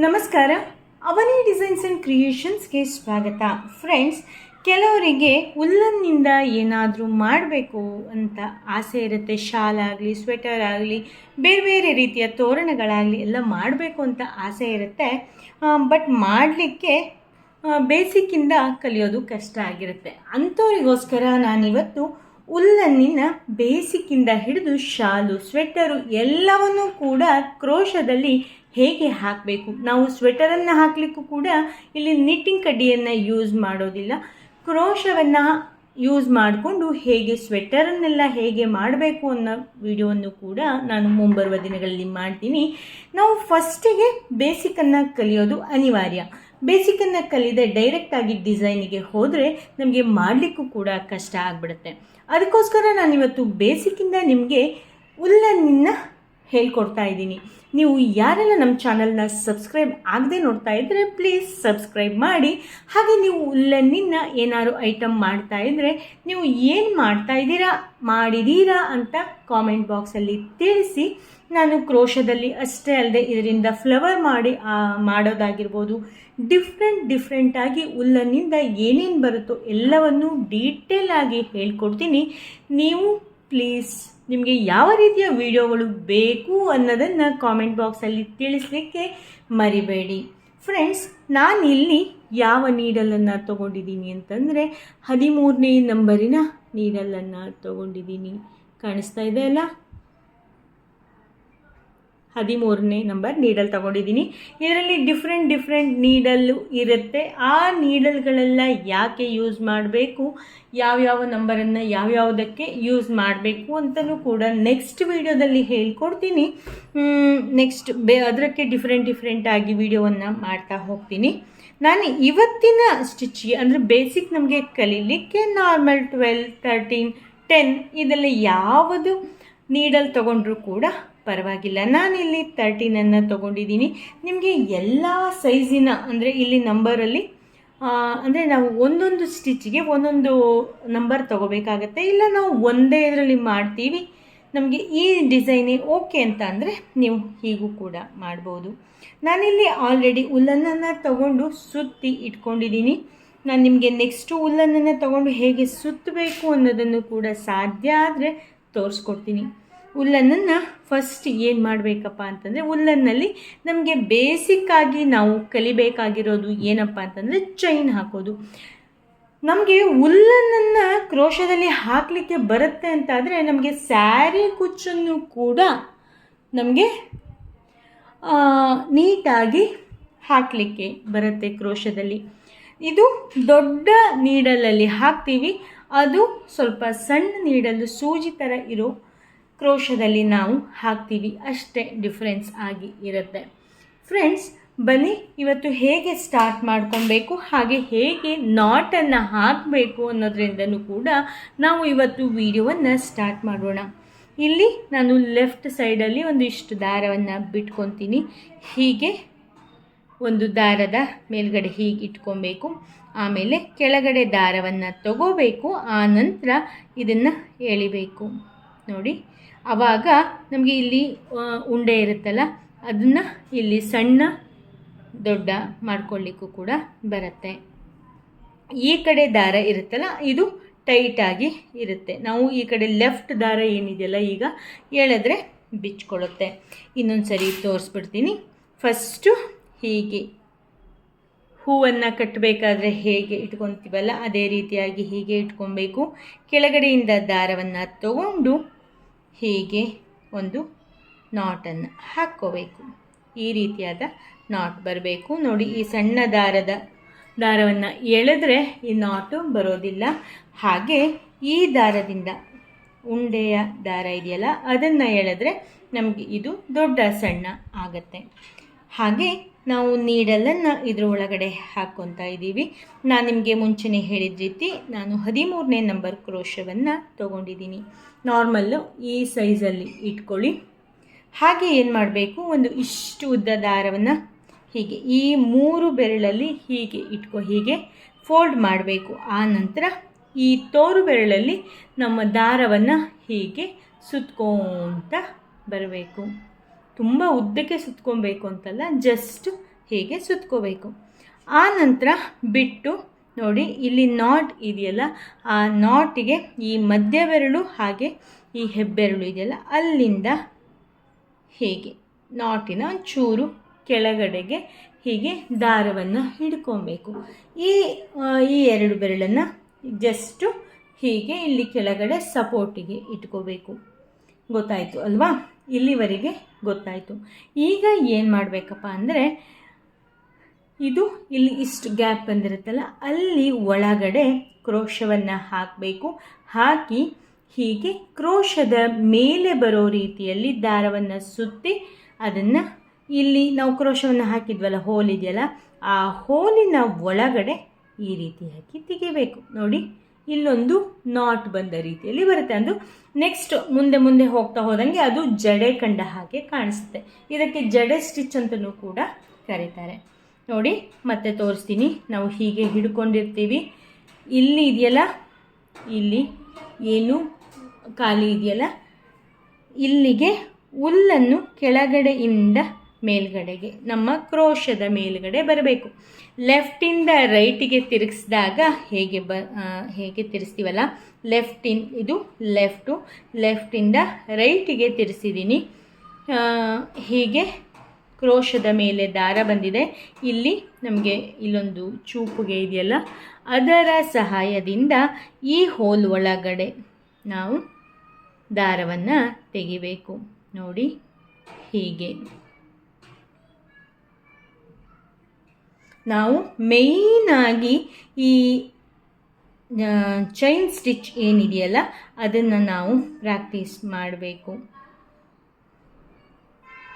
ನಮಸ್ಕಾರ. ಅವನಿ designs and ಕ್ರಿಯೇಷನ್ಸ್ಗೆ ಸ್ವಾಗತ. Friends, ಕೆಲವರಿಗೆ ಉಲ್ಲನ್ನಿಂದ ಏನಾದರೂ ಮಾಡಬೇಕು ಅಂತ ಆಸೆ ಇರುತ್ತೆ. ಶಾಲ್ ಆಗಲಿ ಸ್ವೆಟರ್ ಆಗಲಿ, ಬೇರೆ ಬೇರೆ ರೀತಿಯ ತೋರಣಗಳಾಗಲಿ ಎಲ್ಲ ಮಾಡಬೇಕು ಅಂತ ಆಸೆ ಇರುತ್ತೆ. ಬಟ್ ಮಾಡಲಿಕ್ಕೆ ಬೇಸಿಕ್ಕಿಂದ ಕಲಿಯೋದು ಕಷ್ಟ ಆಗಿರುತ್ತೆ. ಅಂಥವರಿಗೋಸ್ಕರ ನಾನಿವತ್ತು ಉಲ್ಲನ್ನಿನ ಬೇಸಿಕ್ಕಿಂದ ಹಿಡಿದು ಶಾಲು ಸ್ವೆಟರು ಎಲ್ಲವನ್ನೂ ಕೂಡ ಕ್ರೋಶದಲ್ಲಿ ಹೇಗೆ ಹಾಕಬೇಕು? ನಾವು ಸ್ವೆಟರನ್ನು ಹಾಕಲಿಕ್ಕೂ ಕೂಡ ಇಲ್ಲಿ ನಿಟ್ಟಿಂಗ್ ಕಡ್ಡಿಯನ್ನು ಯೂಸ್ ಮಾಡೋದಿಲ್ಲ. ಕ್ರೋಶವನ್ನು ಯೂಸ್ ಮಾಡಿಕೊಂಡು ಹೇಗೆ ಸ್ವೆಟರನ್ನೆಲ್ಲ ಹೇಗೆ ಮಾಡಬೇಕು ಅನ್ನೋ ವಿಡಿಯೋವನ್ನು ಕೂಡ ನಾನು ಮುಂಬರುವ ದಿನಗಳಲ್ಲಿ ಮಾಡ್ತೀನಿ. ನಾವು ಫಸ್ಟಿಗೆ ಬೇಸಿಕನ್ನು ಕಲಿಯೋದು ಅನಿವಾರ್ಯ. ಬೇಸಿಕನ್ನು ಕಲಿದೆ ಡೈರೆಕ್ಟಾಗಿ ಡಿಸೈನಿಗೆ ಹೋದರೆ ನಮಗೆ ಮಾಡಲಿಕ್ಕೂ ಕೂಡ ಕಷ್ಟ ಆಗಿಬಿಡುತ್ತೆ. ಅದಕ್ಕೋಸ್ಕರ ನಾನಿವತ್ತು ಬೇಸಿಕ್ಕಿಂದ ನಿಮಗೆ ಉಲ್ಲನ್ನ ಹೇಳ್ಕೊಡ್ತಾ ಇದ್ದೀನಿ. ನೀವು ಯಾರೆಲ್ಲ ನಮ್ಮ ಚಾನಲ್ನ ಸಬ್ಸ್ಕ್ರೈಬ್ ಆಗದೆ ನೋಡ್ತಾ ಇದ್ದರೆ ಪ್ಲೀಸ್ ಸಬ್ಸ್ಕ್ರೈಬ್ ಮಾಡಿ. ಹಾಗೆ ನೀವು ಉಲ್ಲನ್ನಿನ್ನ ಏನಾದ್ರು ಐಟಮ್ ಮಾಡ್ತಾ ಇದ್ದರೆ ನೀವು ಏನು ಮಾಡ್ತಾ ಇದ್ದೀರಾ ಮಾಡಿದ್ದೀರಾ ಅಂತ ಕಾಮೆಂಟ್ ಬಾಕ್ಸಲ್ಲಿ ತಿಳಿಸಿ. ನಾನು ಕ್ರೋಶದಲ್ಲಿ ಅಷ್ಟೇ ಅಲ್ಲದೆ ಇದರಿಂದ ಫ್ಲವರ್ ಮಾಡಿ ಮಾಡೋದಾಗಿರ್ಬೋದು. ಡಿಫ್ರೆಂಟ್ ಡಿಫ್ರೆಂಟಾಗಿ ಉಲ್ಲನ್ನಿಂದ ಏನೇನು ಬರುತ್ತೋ ಎಲ್ಲವನ್ನು ಡೀಟೇಲ್ ಆಗಿ ಹೇಳ್ಕೊಡ್ತೀನಿ. ನೀವು ಪ್ಲೀಸ್ ನಿಮಗೆ ಯಾವ ರೀತಿಯ ವಿಡಿಯೋಗಳು ಬೇಕು ಅನ್ನೋದನ್ನು ಕಾಮೆಂಟ್ ಬಾಕ್ಸಲ್ಲಿ ತಿಳಿಸ್ಲಿಕ್ಕೆ ಮರಿಬೇಡಿ. ಫ್ರೆಂಡ್ಸ್ ನಾನಿಲ್ಲಿ ಯಾವ ನೀಡಲನ್ನು ತೊಗೊಂಡಿದ್ದೀನಿ ಅಂತಂದರೆ ಹದಿಮೂರನೇ ನಂಬರಿನ ನೀಡಲನ್ನು ತೊಗೊಂಡಿದ್ದೀನಿ. ಕಾಣಿಸ್ತಾ ಇದೆ ಅಲ್ಲ? ಹದಿಮೂರನೇ ನಂಬರ್ ನೀಡಲ್ ತಗೊಂಡಿದ್ದೀನಿ. ಇದರಲ್ಲಿ ಡಿಫ್ರೆಂಟ್ ಡಿಫ್ರೆಂಟ್ ನೀಡಲ್ಲು ಇರುತ್ತೆ. ಆ ನೀಡಲ್ಗಳೆಲ್ಲ ಯಾಕೆ ಯೂಸ್ ಮಾಡಬೇಕು? ಯಾವ್ಯಾವ ನಂಬರನ್ನು ಯಾವ್ಯಾವುದಕ್ಕೆ ಯೂಸ್ ಮಾಡಬೇಕು ಅಂತಲೂ ಕೂಡ ನೆಕ್ಸ್ಟ್ ವೀಡಿಯೋದಲ್ಲಿ ಹೇಳ್ಕೊಡ್ತೀನಿ. ನೆಕ್ಸ್ಟ್ ಬೇ ಅದಕ್ಕೆ ಡಿಫ್ರೆಂಟ್ ಆಗಿ ವಿಡಿಯೋವನ್ನು ಮಾಡ್ತಾ ಹೋಗ್ತೀನಿ. ನಾನು ಇವತ್ತಿನ ಸ್ಟಿಚ್ಗೆ ಅಂದರೆ ಬೇಸಿಕ್ ನಮಗೆ ಕಲೀಲಿಕ್ಕೆ ನಾರ್ಮಲ್ ಟ್ವೆಲ್ ತರ್ಟೀನ್ ಟೆನ್ ಇದೆಲ್ಲ ಯಾವುದು ನೀಡಲ್ ತೊಗೊಂಡ್ರೂ ಕೂಡ ಪರವಾಗಿಲ್ಲ. ನಾನಿಲ್ಲಿ ತರ್ಟೀನನ್ನು ತೊಗೊಂಡಿದ್ದೀನಿ. ನಿಮಗೆ ಎಲ್ಲ ಸೈಜಿನ ಅಂದರೆ ಇಲ್ಲಿ ನಂಬರಲ್ಲಿ ಅಂದರೆ ನಾವು ಒಂದೊಂದು ಸ್ಟಿಚ್ಗೆ ಒಂದೊಂದು ನಂಬರ್ ತೊಗೋಬೇಕಾಗತ್ತೆ. ಇಲ್ಲ ನಾವು ಒಂದೇ ಇದರಲ್ಲಿ ಮಾಡ್ತೀವಿ. ನಮಗೆ ಈ ಡಿಸೈನೇ ಓಕೆ ಅಂತ ಅಂದರೆ ನೀವು ಹೀಗೂ ಕೂಡ ಮಾಡ್ಬೋದು. ನಾನಿಲ್ಲಿ ಆಲ್ರೆಡಿ ಉಲ್ಲನನ್ನು ತಗೊಂಡು ಸುತ್ತಿ ಇಟ್ಕೊಂಡಿದ್ದೀನಿ. ನಾನು ನಿಮಗೆ ನೆಕ್ಸ್ಟು ಉಲ್ಲನನ್ನು ತಗೊಂಡು ಹೇಗೆ ಸುತ್ತಬೇಕು ಅನ್ನೋದನ್ನು ಕೂಡ ಸಾಧ್ಯ ಆದರೆ ತೋರಿಸ್ಕೊಡ್ತೀನಿ. ಉಲ್ಲನನ್ನು ಫಸ್ಟ್ ಏನು ಮಾಡಬೇಕಪ್ಪ ಅಂತಂದರೆ ಉಲ್ಲನ್ನಲ್ಲಿ ನಮಗೆ ಬೇಸಿಕ್ಕಾಗಿ ನಾವು ಕಲಿಬೇಕಾಗಿರೋದು ಏನಪ್ಪ ಅಂತಂದರೆ ಚೈನ್ ಹಾಕೋದು. ನಮಗೆ ಉಲ್ಲನನ್ನು ಕ್ರೋಶದಲ್ಲಿ ಹಾಕಲಿಕ್ಕೆ ಬರುತ್ತೆ ಅಂತಾದರೆ ನಮಗೆ ಸ್ಯಾರಿ ಕುಚ್ಚನ್ನು ಕೂಡ ನಮಗೆ ನೀಟಾಗಿ ಹಾಕಲಿಕ್ಕೆ ಬರುತ್ತೆ ಕ್ರೋಶದಲ್ಲಿ. ಇದು ದೊಡ್ಡ ನೀಡಲಲ್ಲಿ ಹಾಕ್ತೀವಿ. ಅದು ಸ್ವಲ್ಪ ಸಣ್ಣ ನೀಡಲು ಸೂಜಿ ಥರ ಇರೋ ಕ್ರೋಶದಲ್ಲಿ ನಾವು ಹಾಕ್ತೀವಿ, ಅಷ್ಟೇ ಡಿಫ್ರೆನ್ಸ್ ಆಗಿ ಇರುತ್ತೆ. ಫ್ರೆಂಡ್ಸ್ ಬನ್ನಿ ಇವತ್ತು ಹೇಗೆ ಸ್ಟಾರ್ಟ್ ಮಾಡ್ಕೊಬೇಕು, ಹಾಗೆ ಹೇಗೆ ನಾಟನ್ನು ಹಾಕಬೇಕು ಅನ್ನೋದ್ರಿಂದನೂ ಕೂಡ ನಾವು ಇವತ್ತು ವಿಡಿಯೋವನ್ನು ಸ್ಟಾರ್ಟ್ ಮಾಡೋಣ. ಇಲ್ಲಿ ನಾನು ಲೆಫ್ಟ್ ಸೈಡಲ್ಲಿ ಒಂದಿಷ್ಟು ದಾರವನ್ನು ಬಿಟ್ಕೊತೀನಿ. ಹೀಗೆ ಒಂದು ದಾರದ ಮೇಲ್ಗಡೆ ಹೀಗೆ ಇಟ್ಕೊಬೇಕು, ಆಮೇಲೆ ಕೆಳಗಡೆ ದಾರವನ್ನು ತಗೋಬೇಕು ಆ ನಂತರ ಇದನ್ನು ಎಳಿಬೇಕು. ನೋಡಿ ಆವಾಗ ನಮಗೆ ಇಲ್ಲಿ ಉಂಡೆ ಇರುತ್ತಲ್ಲ, ಅದನ್ನು ಇಲ್ಲಿ ಸಣ್ಣ ದೊಡ್ಡ ಮಾಡ್ಕೊಳ್ಳಿಕ್ಕೂ ಕೂಡ ಬರುತ್ತೆ. ಈ ಕಡೆ ದಾರ ಇರುತ್ತಲ್ಲ, ಇದು ಟೈಟಾಗಿ ಇರುತ್ತೆ. ನಾವು ಈ ಕಡೆ ಲೆಫ್ಟ್ ದಾರ ಏನಿದೆಯಲ್ಲ, ಈಗ ಹೇಳಿದ್ರೆ ಬಿಚ್ಕೊಳ್ಳುತ್ತೆ. ಇನ್ನೊಂದು ಸರಿ ತೋರಿಸ್ಬಿಡ್ತೀನಿ. ಫಸ್ಟು ಹೀಗೆ ಹೂವನ್ನು ಕಟ್ಟಬೇಕಾದ್ರೆ ಹೇಗೆ ಇಟ್ಕೊತೀವಲ್ಲ, ಅದೇ ರೀತಿಯಾಗಿ ಹೀಗೆ ಇಟ್ಕೊಬೇಕು. ಕೆಳಗಡೆಯಿಂದ ದಾರವನ್ನು ತಗೊಂಡು ಹೀಗೆ ಒಂದು ನಾಟನ್ನು ಹಾಕ್ಕೋಬೇಕು. ಈ ರೀತಿಯಾದ ನಾಟ್ ಬರಬೇಕು. ನೋಡಿ, ಈ ಸಣ್ಣ ದಾರದ ದಾರವನ್ನು ಎಳೆದ್ರೆ ಈ ನಾಟು ಬರೋದಿಲ್ಲ. ಹಾಗೆ ಈ ದಾರದಿಂದ ಉಂಡೆಯ ದಾರ ಇದೆಯಲ್ಲ, ಅದನ್ನು ಎಳೆದ್ರೆ ನಮಗೆ ಇದು ದೊಡ್ಡ ಸಣ್ಣ ಆಗತ್ತೆ. ಹಾಗೆ ನಾವು ನೀಡಲನ್ನು ಇದ್ರ ಒಳಗಡೆ ಹಾಕ್ಕೊತಾ ಇದ್ದೀವಿ. ನಾನು ನಿಮಗೆ ಮುಂಚೆನೇ ಹೇಳಿದ ರೀತಿ ನಾನು ಹದಿಮೂರನೇ ನಂಬರ್ ಕ್ರೋಶವನ್ನು ತೊಗೊಂಡಿದ್ದೀನಿ. ನಾರ್ಮಲ್ಲು ಈ ಸೈಜಲ್ಲಿ ಇಟ್ಕೊಳ್ಳಿ. ಹಾಗೆ ಏನು ಮಾಡಬೇಕು? ಒಂದು ಇಷ್ಟು ಉದ್ದ ದಾರವನ್ನು ಹೀಗೆ, ಈ ಮೂರು ಬೆರಳಲ್ಲಿ ಹೀಗೆ ಇಟ್ಕೊ, ಹೀಗೆ ಫೋಲ್ಡ್ ಮಾಡಬೇಕು. ಆ ನಂತರ ಈ ತೋರು ಬೆರಳಲ್ಲಿ ನಮ್ಮ ದಾರವನ್ನು ಹೀಗೆ ಸುತ್ಕೊಂತ ಬರಬೇಕು. ತುಂಬ ಉದ್ದಕ್ಕೆ ಸುತ್ಕೊಬೇಕು ಅಂತಲ್ಲ ಜಸ್ಟ್ ಹೀಗೆ ಸುತ್ಕೋಬೇಕು. ಆ ನಂತರ ಬಿಟ್ಟು ನೋಡಿ, ಇಲ್ಲಿ ನಾಟ್ ಇದೆಯಲ್ಲ, ಆ ನಾಟಿಗೆ ಈ ಮಧ್ಯ ಬೆರಳು ಹಾಗೆ ಈ ಹೆಬ್ಬೆರಳು ಇದೆಯಲ್ಲ, ಅಲ್ಲಿಂದ ಹೀಗೆ ನಾಟಿನ ಚೂರು ಕೆಳಗಡೆಗೆ ಹೀಗೆ ದಾರವನ್ನು ಹಿಡ್ಕೊಬೇಕು. ಈ ಈ ಎರಡು ಬೆರಳನ್ನು ಜಸ್ಟು ಹೀಗೆ ಇಲ್ಲಿ ಕೆಳಗಡೆ ಸಪೋರ್ಟಿಗೆ ಇಟ್ಕೋಬೇಕು. ಗೊತ್ತಾಯಿತು ಅಲ್ವಾ? ಇಲ್ಲಿವರೆಗೆ ಗೊತ್ತಾಯಿತು. ಈಗ ಏನು ಮಾಡಬೇಕಪ್ಪ ಅಂದರೆ, ಇದು ಇಲ್ಲಿ ಇಷ್ಟು ಗ್ಯಾಪ್ ಬಂದಿರುತ್ತಲ್ಲ, ಅಲ್ಲಿ ಒಳಗಡೆ ಕ್ರೋಶವನ್ನು ಹಾಕಬೇಕು. ಹಾಕಿ ಹೀಗೆ ಕ್ರೋಶದ ಮೇಲೆ ಬರೋ ರೀತಿಯಲ್ಲಿ ದಾರವನ್ನು ಸುತ್ತಿ ಅದನ್ನು ಇಲ್ಲಿ ನಾವು ಕ್ರೋಶವನ್ನು ಹಾಕಿದ್ವಲ್ಲ, ಹೋಲ್ ಇದೆಯಲ್ಲ, ಆ ಹೋಲಿನ ಒಳಗಡೆ ಈ ರೀತಿ ಹಾಕಿ ತೆಗಿಬೇಕು. ನೋಡಿ ಇಲ್ಲೊಂದು ನಾಟ್ ಬಂದ ರೀತಿಯಲ್ಲಿ ಬರುತ್ತೆ. ಅದು ನೆಕ್ಸ್ಟ್ ಮುಂದೆ ಮುಂದೆ ಹೋಗ್ತಾ ಹೋದಂಗೆ ಅದು ಜಡೆ ಕಂಡ ಹಾಗೆ ಕಾಣಿಸುತ್ತೆ. ಇದಕ್ಕೆ ಜಡೆ ಸ್ಟಿಚ್ ಅಂತಲೂ ಕೂಡ ಕರೀತಾರೆ. ನೋಡಿ, ಮತ್ತೆ ತೋರಿಸ್ತೀನಿ. ನಾವು ಹೀಗೆ ಹಿಡ್ಕೊಂಡಿರ್ತೀವಿ. ಇಲ್ಲಿ ಇದೆಯಲ್ಲ? ಇಲ್ಲಿ. ಏನು? ಖಾಲಿ ಇದೆಯಲ್ಲ? ಇಲ್ಲಿಗೆ ಹುಲ್ಲನ್ನು ಕೆಳಗಡೆಯಿಂದ ಮೇಲ್ಗಡೆಗೆ, ನಮ್ಮ ಕ್ರೋಶದ ಮೇಲ್ಗಡೆ ಬರಬೇಕು. ಲೆಫ್ಟಿಂದ ರೈಟಿಗೆ ತಿರುಗಿಸಿದಾಗ ಹೇಗೆ ಬ ಹೇಗೆ ತಿರ್ಸ್ತೀವಲ್ಲ ಲೆಫ್ಟಿನ್ ಇದು ಲೆಫ್ಟು ಲೆಫ್ಟಿಂದ ರೈಟಿಗೆ ತಿರ್ಸಿದ್ದೀನಿ ಹೀಗೆ ಕ್ರೋಶದ ಮೇಲೆ ದಾರ ಬಂದಿದೆ. ಇಲ್ಲಿ ನಮಗೆ ಇಲ್ಲೊಂದು ಚೂಪುಗೆ ಇದೆಯಲ್ಲ, ಅದರ ಸಹಾಯದಿಂದ ಈ ಹೋಲ್ ಒಳಗಡೆ ನಾವು ದಾರವನ್ನು ತೆಗಿಬೇಕು. ನೋಡಿ, ಹೀಗೆ. ನಾವು ಮೇಯ್ನಾಗಿ ಈ ಚೈನ್ ಸ್ಟಿಚ್ ಏನಿದೆಯಲ್ಲ, ಅದನ್ನು ನಾವು ಪ್ರಾಕ್ಟೀಸ್ ಮಾಡಬೇಕು.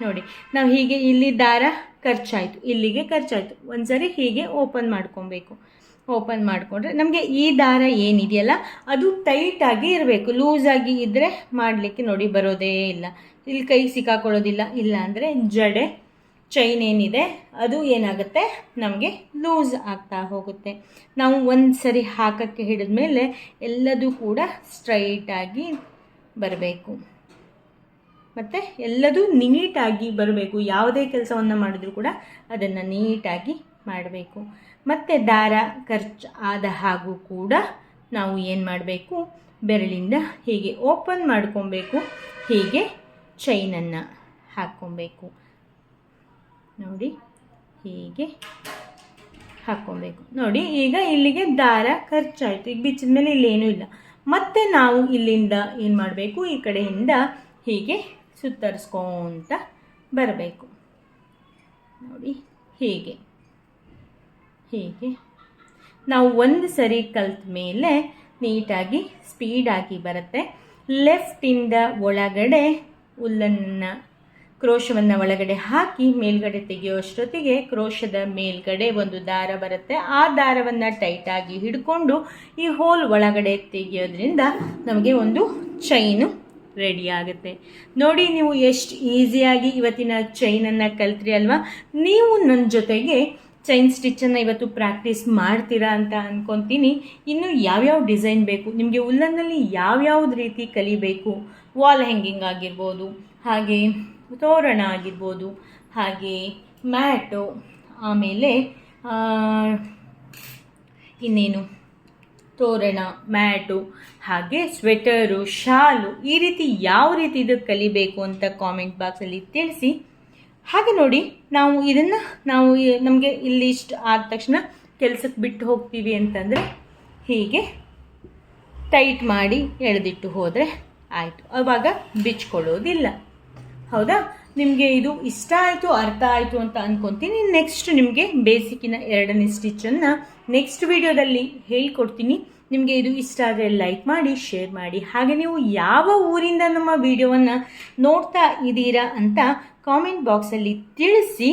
ನೋಡಿ, ನಾವು ಹೀಗೆ ಇಲ್ಲಿ ದಾರ ಖರ್ಚಾಯಿತು, ಇಲ್ಲಿಗೆ ಖರ್ಚಾಯಿತು. ಒಂದ್ಸರಿ ಹೀಗೆ ಓಪನ್ ಮಾಡ್ಕೊಬೇಕು. ಓಪನ್ ಮಾಡಿಕೊಂಡ್ರೆ ನಮಗೆ ಈ ದಾರ ಏನಿದೆಯಲ್ಲ, ಅದು ಟೈಟಾಗಿ ಇರಬೇಕು. ಲೂಸಾಗಿ ಇದ್ದರೆ ಮಾಡಲಿಕ್ಕೆ ನೋಡಿ ಬರೋದೇ ಇಲ್ಲ. ಇಲ್ಲಿ ಕೈ ಸಿಕ್ಕಾಕೊಳ್ಳೋದಿಲ್ಲ, ಇಲ್ಲ ಅಂದರೆ ಜಡೆ ಚೈನ್ ಏನಿದೆ, ಅದು ಏನಾಗುತ್ತೆ? ನಮಗೆ ಲೂಸ್ ಆಗ್ತಾ ಹೋಗುತ್ತೆ. ನಾವು ಒಂದು ಸರಿ ಹಾಕೋಕ್ಕೆ ಹಿಡಿದ ಮೇಲೆ ಎಲ್ಲದೂ ಕೂಡ ಸ್ಟ್ರೈಟಾಗಿ ಬರಬೇಕು. ಮತ್ತು ಎಲ್ಲದೂ ನೀಟಾಗಿ ಬರಬೇಕು. ಯಾವುದೇ ಕೆಲಸವನ್ನು ಮಾಡಿದ್ರೂ ಕೂಡ ಅದನ್ನು ನೀಟಾಗಿ ಮಾಡಬೇಕು. ಮತ್ತು ದಾರ, ಖರ್ಚು ಆದ ಹಾಗೂ ಕೂಡ ನಾವು ಏನು ಮಾಡಬೇಕು? ಬೆರಳಿಂದ ಹೀಗೆ ಓಪನ್ ಮಾಡ್ಕೊಬೇಕು. ಹೀಗೆ ಚೈನನ್ನು ಹಾಕ್ಕೊಬೇಕು ನೋಡಿ, ಹೀಗೆ ಹಾಕ್ಕೊಬೇಕು. ನೋಡಿ, ಈಗ ಇಲ್ಲಿಗೆ ದಾರ ಖರ್ಚಾಯಿತು. ಈಗ ಬಿಚ್ಚಿದ ಮೇಲೆ ಇಲ್ಲೇನೂ ಇಲ್ಲ. ಮತ್ತೆ ನಾವು ಇಲ್ಲಿಂದ ಏನು ಮಾಡಬೇಕು? ಈ ಕಡೆಯಿಂದ ಹೀಗೆ ಸುತ್ತರಿಸ್ಕೊಂತ ಬರಬೇಕು. ನೋಡಿ, ಹೀಗೆ. ಹೀಗೆ. ನಾವು ಒಂದು ಸರಿ ಕಲ್ತ ಮೇಲೆ ನೀಟಾಗಿ, ಸ್ಪೀಡಾಗಿ ಬರುತ್ತೆ. ಲೆಫ್ಟಿಂದ ಒಳಗಡೆ ಹುಲ್ಲನ್ನು ಕ್ರೋಶವನ್ನು ಒಳಗಡೆ ಹಾಕಿ ಮೇಲ್ಗಡೆ ತೆಗೆಯುವಷ್ಟೊತ್ತಿಗೆ ಕ್ರೋಶದ ಮೇಲ್ಗಡೆ ಒಂದು ದಾರ ಬರುತ್ತೆ. ಆ ದಾರವನ್ನು ಟೈಟಾಗಿ ಹಿಡ್ಕೊಂಡು ಈ ಹೋಲ್ ಒಳಗಡೆ ತೆಗೆಯೋದ್ರಿಂದ ನಮಗೆ ಒಂದು ಚೈನು ರೆಡಿ ಆಗುತ್ತೆ. ನೋಡಿ, ನೀವು ಎಷ್ಟು ಈಸಿಯಾಗಿ ಇವತ್ತಿನ ಚೈನನ್ನು ಕಲ್ತ್ರಿ ಅಲ್ವಾ? ನೀವು ನನ್ನ ಜೊತೆಗೆ ಚೈನ್ ಸ್ಟಿಚ್ಚನ್ನು ಇವತ್ತು ಪ್ರಾಕ್ಟೀಸ್ ಮಾಡ್ತೀರಾ ಅಂತ ಅಂದ್ಕೊತೀನಿ ಇನ್ನು ಯಾವ್ಯಾವ ಡಿಸೈನ್ ಬೇಕು? ನಿಮಗೆ ಉಲ್ಲನ್ನಲ್ಲಿ ಯಾವ್ಯಾವ್ದು ರೀತಿ ಕಲಿಬೇಕು? ವಾಲ್ ಹ್ಯಾಂಗಿಂಗ್ ಆಗಿರ್ಬೋದು, ಹಾಗೆ ತೋರಣ ಆಗಿರ್ಬೋದು. ಹಾಗೆ ಮ್ಯಾಟು, ಆಮೇಲೆ ಇನ್ನೇನು? ತೋರಣ, ಮ್ಯಾಟು, ಹಾಗೆ ಸ್ವೆಟರು, ಶಾಲು, ಈ ರೀತಿ ಯಾವ ರೀತಿ ಇದು ಕಲಿಬೇಕು ಅಂತ ಕಾಮೆಂಟ್ ಬಾಕ್ಸಲ್ಲಿ ತಿಳಿಸಿ. ಹಾಗೆ ನೋಡಿ, ನಾವು ಇದನ್ನು, ನಾವು ನಮಗೆ ಇಲ್ಲಿ ಇಷ್ಟು ಆದ ತಕ್ಷಣ ಕೆಲಸಕ್ಕೆ ಬಿಟ್ಟು ಹೋಗ್ತೀವಿ ಅಂತಂದರೆ ಹೀಗೆ ಟೈಟ್ ಮಾಡಿ ಎಳೆದಿಟ್ಟು ಹೋದರೆ ಆಯಿತು. ಅವಾಗ ಬಿಚ್ಕೊಳ್ಳೋದಿಲ್ಲ. ಹೌದಾ? ನಿಮಗೆ ಇದು ಇಷ್ಟ ಆಯಿತು, ಅರ್ಥ ಆಯಿತು ಅಂತ ಅಂದ್ಕೊತೀನಿ ನೆಕ್ಸ್ಟ್ ನಿಮಗೆ ಬೇಸಿಕ್ಕಿನ ಎರಡನೇ ಸ್ಟಿಚ್ಚನ್ನು ನೆಕ್ಸ್ಟ್ ವಿಡಿಯೋದಲ್ಲಿ ಹೇಳ್ಕೊಡ್ತೀನಿ. ನಿಮಗೆ ಇದು ಇಷ್ಟ ಆದರೆ ಲೈಕ್ ಮಾಡಿ ಶೇರ್ ಮಾಡಿ. ಹಾಗೆ ನೀವು ಯಾವ ಊರಿಂದ ನಮ್ಮ ವಿಡಿಯೋವನ್ನು ನೋಡ್ತಾ ಇದ್ದೀರಾ ಅಂತ ಕಾಮೆಂಟ್ ಬಾಕ್ಸಲ್ಲಿ ತಿಳಿಸಿ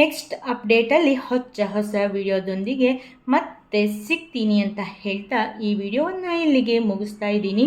ನೆಕ್ಸ್ಟ್ ಅಪ್ಡೇಟಲ್ಲಿ ಹೊಚ್ಚ ಹೊಸ ವಿಡಿಯೋದೊಂದಿಗೆ ಮತ್ತೆ ಸಿಗ್ತೀನಿ ಅಂತ ಹೇಳ್ತಾ ಈ ವಿಡಿಯೋವನ್ನು ಇಲ್ಲಿಗೆ ಮುಗಿಸ್ತಾ ಇದ್ದೀನಿ.